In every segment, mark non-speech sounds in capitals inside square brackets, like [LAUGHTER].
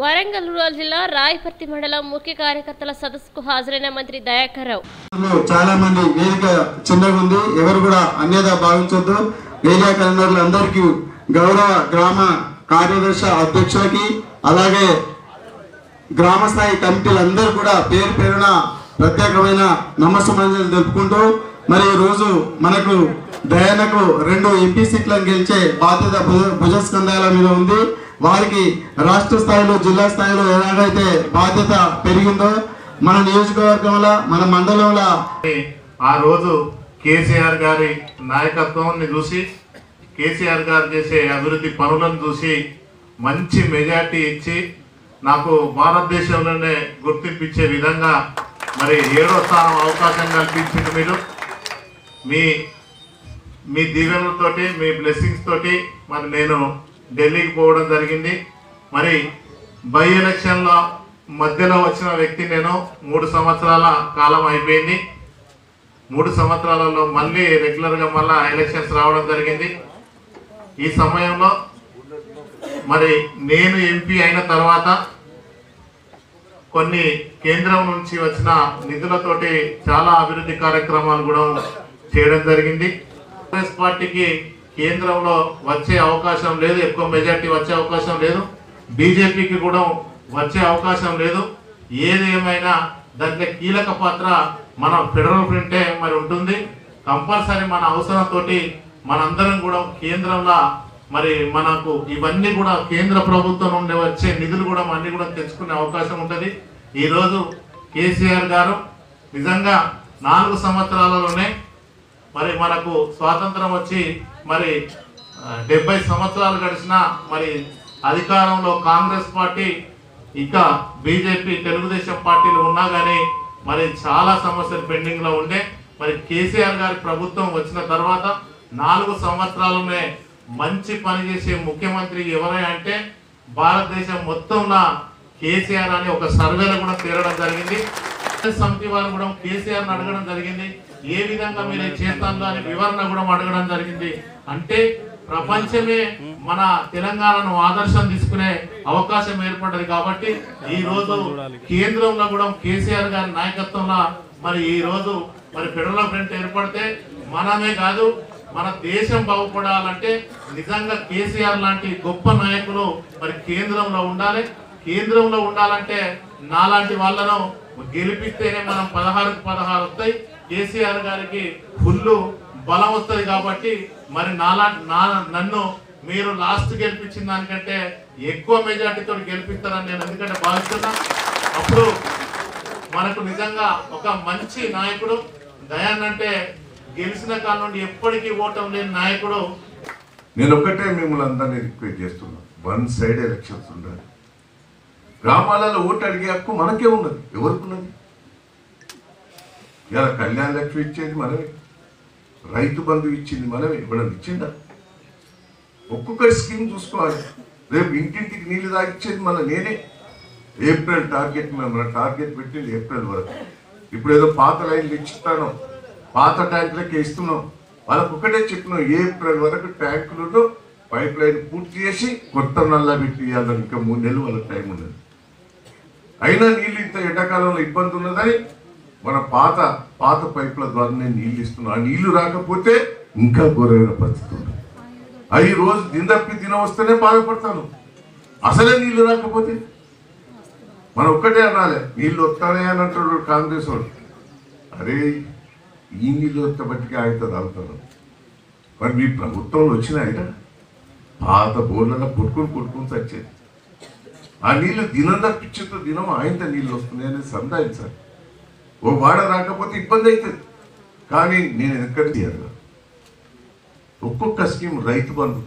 Warangal rural జిల్లా రాయపర్తి మండలం ముఖ్య కార్యకర్తల సదస్సుకు హాజరైన మంత్రి దయాకర్ రావు. చాలా మంది వేదిక చిన్నగా ఉంది. ఎవరు కూడా అన్యదా భావించొద్దు. వేదిక కన్వీనర్లు అందరికీ గౌరవ గ్రామ కార్యదర్శి అధ్యక్షులకి అలాగే గ్రామ స్థాయి కమిటీలందరూ కూడా పేరు పేరున ప్రత్యేకమైన నమస్సమంజలు తెలుపుకుంటూ మరి ఈరోజు రోజు మనకు దయానకు రెండు ఎంపీ సీట్లను గెలిచే బాధ్యత భుజ- భుజస్కంధాల మీద ఉంది. వారికి రాష్ట్ర స్థాయిలో జిల్లా స్థాయిలో ఎలాగైతే బాధ్యత పెరిగిందో మన నియోజకవర్గంలో మన మండలంలో. ఆ రోజు కేసీఆర్ గారి నాయకత్వాన్ని చూసి కేసీఆర్ గారు చేసే అభివృద్ధి పనులను చూసి మంచి మెజార్టీ ఇచ్చి నాకు భారతదేశంలోనే గుర్తింపించే విధంగా మరి ఏడో స్థానం అవకాశం కల్పించింది మీరు. మీ మీ దీవెనలతోటి మీ బ్లెస్సింగ్స్ తోటి మరి నేను ఢిల్లీకి పోవడం జరిగింది. మరి బై ఎలక్షన్లో మధ్యలో వచ్చిన వ్యక్తి నేను మూడు సంవత్సరాల కాలం అయిపోయింది. మూడు సంవత్సరాలలో మళ్ళీ రెగ్యులర్గా మళ్ళా ఎలక్షన్స్ రావడం జరిగింది. ఈ సమయంలో మరి నేను ఎంపీ అయిన తర్వాత కొన్ని కేంద్రం నుంచి వచ్చిన నిధులతోటి చాలా అభివృద్ధి కార్యక్రమాలు కూడా చేయడం జరిగింది. కాంగ్రెస్ పార్టీకి కేంద్రంలో వచ్చే అవకాశం లేదు ఎక్కువ మెజార్టీ వచ్చే అవకాశం లేదు. బీజేపీకి కూడా వచ్చే అవకాశం లేదు. ఏది ఏమైనా దాంట్లో కీలక పాత్ర మన ఫెడరల్ ప్రింటే మరి ఉంటుంది. కంపల్సరీ మన అవసరంతో మనందరం కూడా కేంద్రంలో మరి మనకు ఇవన్నీ కూడా కేంద్ర ప్రభుత్వం నుండి వచ్చే నిధులు కూడా అన్ని కూడా తెచ్చుకునే అవకాశం ఉంటుంది. ఈరోజు కేసీఆర్ గారు నిజంగా నాలుగు సంవత్సరాలలోనే మరి మనకు స్వాతంత్రం వచ్చి మరి డెబ్బై సంవత్సరాలు గడిచిన మరి అధికారంలో కాంగ్రెస్ పార్టీ ఇంకా బీజేపీ తెలుగుదేశం పార్టీలు ఉన్నా కానీ మరి చాలా సమస్యలు పెండింగ్లో ఉండే. మరి కేసీఆర్ గారి ప్రభుత్వం వచ్చిన తర్వాత నాలుగు సంవత్సరాలనే మంచి పని చేసే ముఖ్యమంత్రి ఎవరై అంటే భారతదేశం మొత్తంలో కేసీఆర్ అని ఒక సర్వేలో కూడా తీరడం జరిగింది. సమితి వారు కూడా కేసీఆర్ని అడగడం జరిగింది. ఏ విధంగా మీరు చేస్తాను అని వివరణ కూడా అడగడం జరిగింది. అంటే ప్రపంచమే మన తెలంగాణను ఆదర్శం తీసుకునే అవకాశం ఏర్పడ్డది కాబట్టి ఈ రోజు కేంద్రంలో కూడా కేసీఆర్ గారి నాయకత్వంలో మరి ఈ రోజు మరి ఫెడరల్ ఫ్రంట్ ఏర్పడితే మనమే కాదు మన దేశం బాగుపడాలంటే నిజంగా కేసీఆర్ లాంటి గొప్ప నాయకులు మరి కేంద్రంలో ఉండాలి. కేంద్రంలో ఉండాలంటే నాలాంటి వాళ్ళను గెలిపిస్తేనే మనం పదహారుకు పదహారు వస్తాయి. కేసీఆర్ గారికి ఫుల్ బలం వస్తుంది కాబట్టి మరి నాలా నా నన్ను మీరు లాస్ట్ గెలిపించిన దానికంటే ఎక్కువ మెజార్టీతో గెలిపిస్తారని నేను ఎందుకంటే భావిస్తున్నా. అప్పుడు మనకు నిజంగా ఒక మంచి నాయకుడు దయానంటే గెలిచిన కాలం నుండి ఎప్పటికీ ఓటం లేని నాయకుడు. నేను ఒక్కటే మిమ్మల్ని అందరినీ రిక్వెస్ట్ చేస్తున్నా. వన్ సైడ్ ఎలక్షన్స్ ఉండాలి. గ్రామాలలో ఓటు అడిగే హక్కు మనకే ఉన్నది. ఎవరికి ఉన్నది ఇలా కళ్యాణ లక్ష్మి ఇచ్చేది మనమే. రైతు బంధు ఇచ్చింది మనమే. ఇవ్వడం ఇచ్చిందా ఒక్కొక్క స్కీమ్ చూసుకోవాలి. రేపు ఇంటింటికి నీళ్ళు తాగిచ్చేది మన నేనే. ఏప్రిల్ టార్గెట్ మన టార్గెట్ పెట్టింది ఏప్రిల్ వరకు. ఇప్పుడు ఏదో పాత లైన్లు ఇచ్చిస్తాను పాత ట్యాంకులకి ఇస్తున్నాం. వాళ్ళకు ఒకటే చెప్పినాం ఏప్రిల్ వరకు ట్యాంకులను పైప్ లైన్ పూర్తి చేసి కొత్త నల్లా పెట్టి ఇవ్వాలని ఇంకా మూడు నెలలు వాళ్ళకి టైం ఉన్నది. అయినా నీళ్ళు ఇంత ఎండాకాలంలో ఇబ్బంది ఉన్నదని మన పాత పాత పైపుల ద్వారానే నీళ్ళు ఇస్తున్నాను ఆ నీళ్ళు రాకపోతే ఇంకా ఘోరమైన పరిస్థితి ఉంది అవి రోజు దిందప్పి దిన వస్తేనే బాధపడతాను. అసలే నీళ్ళు రాకపోతే? మనం ఒక్కటే అనాలి. నీళ్ళు వస్తానే అని అంటాడు కాంగ్రెస్ వాడు. అరే ఈ నీళ్ళు వస్తే బట్టికి ఆయనతో తాగుతాను. మరి మీ ప్రభుత్వంలో వచ్చినాయినా పాత బోర్లలో కొట్టుకుని కొట్టుకుని చచ్చేది. ఆ నీళ్ళు దినం తప్పించేతో దినం ఆయనతో నీళ్ళు వస్తున్నాయి అనేది సందాయించాలి ఓ వాడ రాకపోతే ఇబ్బంది అవుతుంది. కానీ నేను ఎక్కడ తీయాలి ఒక్కొక్క స్కీమ్ రైతు బంధు.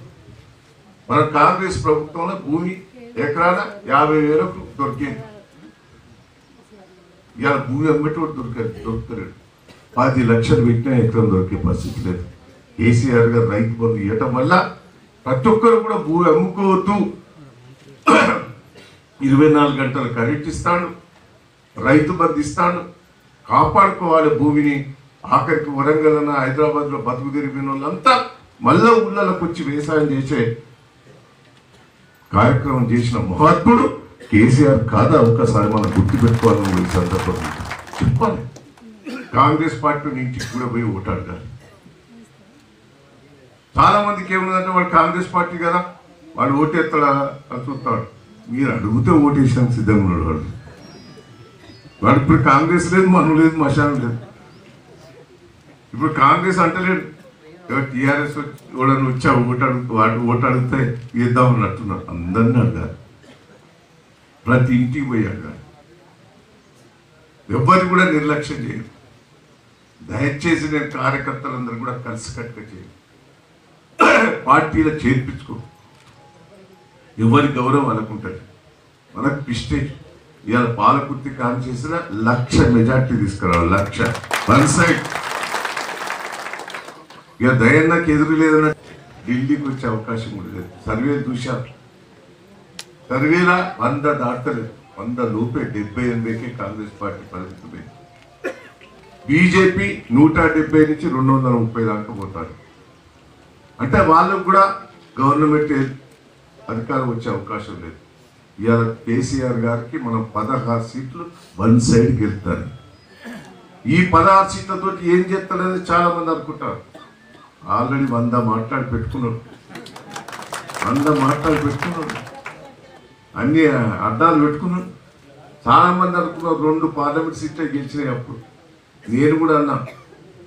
మన కాంగ్రెస్ ప్రభుత్వంలో భూమి ఎకరాల యాభై వేలకు దొరికింది. ఇవాళ భూమి అమ్మటి వాడు దొరకదు పది లక్షలు పెట్టినా ఎకరం దొరికే పరిస్థితి లేదు. కేసీఆర్ గారు రైతు బంధు ఇవ్వటం వల్ల ప్రతి ఒక్కరు కూడా భూమి అమ్ముకోవద్దు. ఇరవై నాలుగు గంటలు కరెంట్ ఇస్తాడు రైతు బంధు ఇస్తాడు కాపాడుకోవాలి భూమిని. ఆఖరికి వరంగల్ అన్న హైదరాబాద్లో బతుకు తిరిగిన వాళ్ళంతా మళ్ళా ఊళ్ళలోకి వచ్చి వ్యవసాయం చేసే కార్యక్రమం చేసిన మహాత్ముడు కేసీఆర్ కాదా ఒక్కసారి మనం గుర్తుపెట్టుకోవాలని ఈ సందర్భంగా చెప్పాలి. కాంగ్రెస్ పార్టీ నుంచి కూడా పోయి ఓటాడతారు చాలా మందికి ఏముందంటే వాడు కాంగ్రెస్ పార్టీ కదా వాడు ఓటేస్తాడా అని చూస్తాడు. మీరు అడిగితే ఓటేసాం సిద్ధంగా ఉన్నాడు వాడు. వాడు ఇప్పుడు కాంగ్రెస్ లేదు మనం లేదు మశానం లేదు. ఇప్పుడు కాంగ్రెస్ అంటలేడు. టీఆర్ఎస్ ఎవడని వచ్చా ఓటాడు వాడు ఓటాడితే ఇద్దాం అన్నట్టున్నారు. అందరినీ అడగాలి. ప్రతి ఇంటికి పోయి అడగాలి. ఎవరిని కూడా నిర్లక్ష్యం చేయరు. దయచేసి నేను కార్యకర్తలందరూ కూడా కలిసికట్టుగా చేయండి. [COUGHS] పార్టీలో చేర్పించుకో. ఎవరి గౌరవం అనుకుంటుంది మనకు పిస్టేజ్ ఇవాళ పాలకుర్తి కాన్ చేసిన లక్ష మెజార్టీ తీసుకురావాలి లక్ష. One side. ఇక దయన్నకి ఎదురు లేదన్న ఢిల్లీకి వచ్చే అవకాశం కూడా లేదు సర్వే చూశారు సర్వేల వంద దాటలేదు. వంద లోపే డెబ్బై ఎనిమిదికి కాంగ్రెస్ పార్టీ పరిమితమైంది. బీజేపీ నూట డెబ్బై నుంచి రెండు వందల ముప్పై దాకా పోతారు అంటే వాళ్ళకు కూడా గవర్నమెంట్ అధికారం వచ్చే అవకాశం లేదు. ఇవాళ కేసీఆర్ గారికి మనం పదహారు సీట్లు వన్ సైడ్కి వెళ్తారు ఈ పదహారు సీట్లతో ఏం చేస్తారని చాలా మంది అనుకుంటారు. ఆల్రెడీ వంద మాట్లాడి పెట్టుకున్నారు. వంద మాట్లాడి పెట్టుకున్నారు. అన్ని అడ్డాలు పెట్టుకున్నాడు చాలా మంది అనుకున్నారు రెండు పార్లమెంట్ సీట్లే గెలిచినాయి అప్పుడు. నేను కూడా అన్నా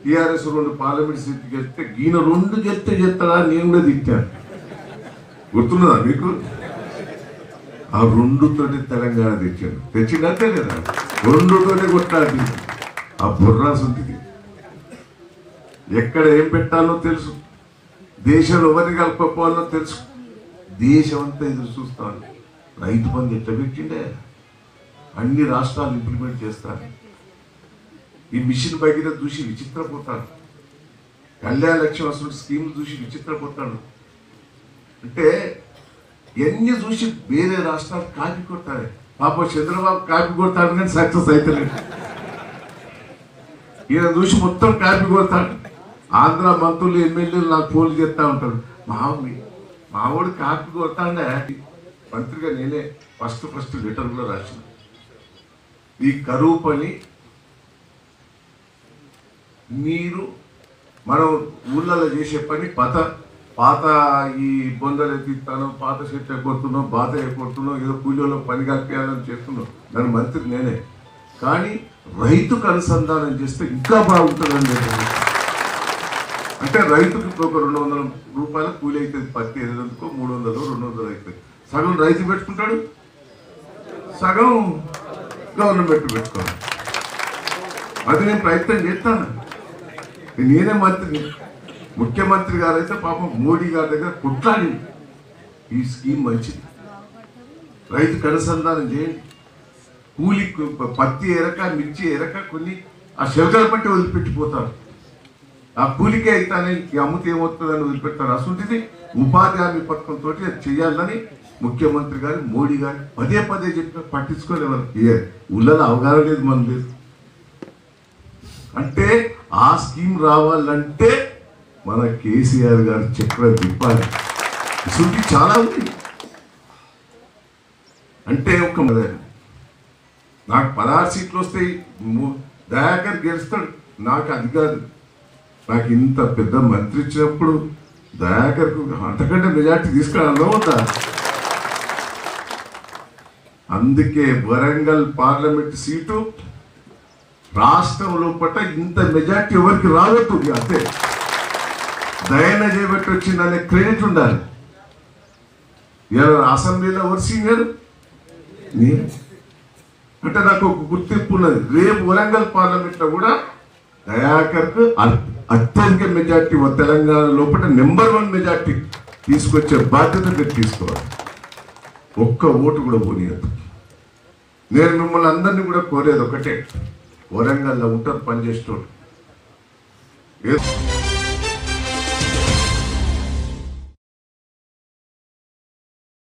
టీఆర్ఎస్ రెండు పార్లమెంట్ సీట్లు గెలిస్తే ఈయన రెండు గెలిస్తే చెప్తాడా నేను కూడా తిట్టాను. గుర్తున్నదా మీకు? ఆ రెండుతోనే తెలంగాణ తెచ్చాను తెచ్చిందంటే కదా? రెండుతోనే కొట్టాలి ఆ బుర్రాసు ఎక్కడ ఏం పెట్టాలో తెలుసు. దేశంలో ఎవరిని కలుపుకోవాలో తెలుసు. దేశం అంతా ఎదురు చూస్తాను రైతు బంధు ఎట్లా పెట్టిండే? అన్ని రాష్ట్రాలు ఇంప్లిమెంట్ చేస్తాను ఈ మిషన్ బయట చూసి విచిత్రపోతాడు. కళ్యాణ లక్ష్యం అసలు స్కీమ్ చూసి విచిత్రపోతాడు. అంటే ఎన్ని చూసి వేరే రాష్ట్రాలు కాపీ కొట్టాలి పాప చంద్రబాబు కాపీ కొడతాడు కానీ సక్సెస్ అవుతలేదు ఈయన చూసి మొత్తం కాపీ కొడతాడు. ఆంధ్ర మంత్రులు ఎమ్మెల్యేలు నాకు ఫోన్లు చేస్తా ఉంటాడు మావి మావాడు కాపీ కొడతాడే. మంత్రిగా నేనే ఫస్ట్ ఫస్ట్ లెటర్లో రాసిన. ఈ కరువు పని మీరు మనం ఊళ్ళలో చేసే పని పథ పాత ఈ ఇబ్బందులు ఎత్తిస్తాను పాత చెట్టు ఎక్కొడుతున్నాం బాధ ఎక్కొడుతున్నాం ఏదో కూలీలో పని కలిపేయాలని చేస్తున్నాం దాని మంత్రి నేనే. కానీ రైతుకు అనుసంధానం చేస్తే ఇంకా బాగుంటుందని చెప్పి అంటే రైతుకి ఒక రెండు వందల రూపాయల కూలి అవుతుంది పత్తి ఎనిమిదికో మూడు వందలు రెండు వందలు అవుతుంది సగం రైతు పెట్టుకుంటాడు. సగం గవర్నమెంట్ పెట్టుకోవాలి. అది నేను ప్రయత్నం చేస్తాను. నేనే మంత్రి ముఖ్యమంత్రి గారు అయితే పాపం మోడీ గారి దగ్గర కుట్లాడి ఈ స్కీమ్ మంచిది. రైతు అనుసంధానం చేయండి. కూలి పత్తి ఎరక మిర్చి ఎరక కొన్ని ఆ శివకల పట్టి వదిలిపెట్టిపోతారు. ఆ కూలికే అయితేనే అమ్మితే ఏమవుతుందని వదిలిపెడతారు. అసలుంటిది ఉపాధి హామీ పథకంతో చేయాలని ముఖ్యమంత్రి గారు మోడీ గారు పదే పదే చెప్పిన పట్టించుకోలేవారు ఊళ్ళలో అవగాహన లేదు మనం లేదు. అంటే ఆ స్కీమ్ రావాలంటే మన కేసీఆర్ గారు చక్ర తిప్పాలి ఇసుంటి చాలా ఉంది. అంటే ఒక నాకు పదహారు సీట్లు వస్తాయి దయాకర్ గెలుస్తాడు. నాకు అది కాదు. నాకు ఇంత పెద్ద మంత్రి ఇచ్చినప్పుడు దయాకర్కు అంతకంటే మెజార్టీ తీసుకురాలో ఉందా? అందుకే వరంగల్ పార్లమెంట్ సీటు రాష్ట్రం లోపల ఇంత మెజార్టీ ఎవరికి రాలేదు అంతే. దయన చేయబట్టి వచ్చిందనే క్రెడిట్ ఉండాలి. ఎవరు అసెంబ్లీలో ఎవరు సీనియర్? నేను. అంటే నాకు ఒక గుర్తింపు ఉన్నది. రేపు వరంగల్ పార్లమెంట్లో కూడా దయాకర్కు అత్యధిక మెజార్టీ తెలంగాణ లోపల నెంబర్ వన్ మెజార్టీ తీసుకొచ్చే బాధ్యత మీరు తీసుకోవాలి. ఒక్క ఓటు కూడా పోనీయద్దు. నేను మిమ్మల్ని అందరినీ కూడా కోరేది ఒకటే. వరంగల్లో ఉంటారు పనిచేసేటోడు ఏ-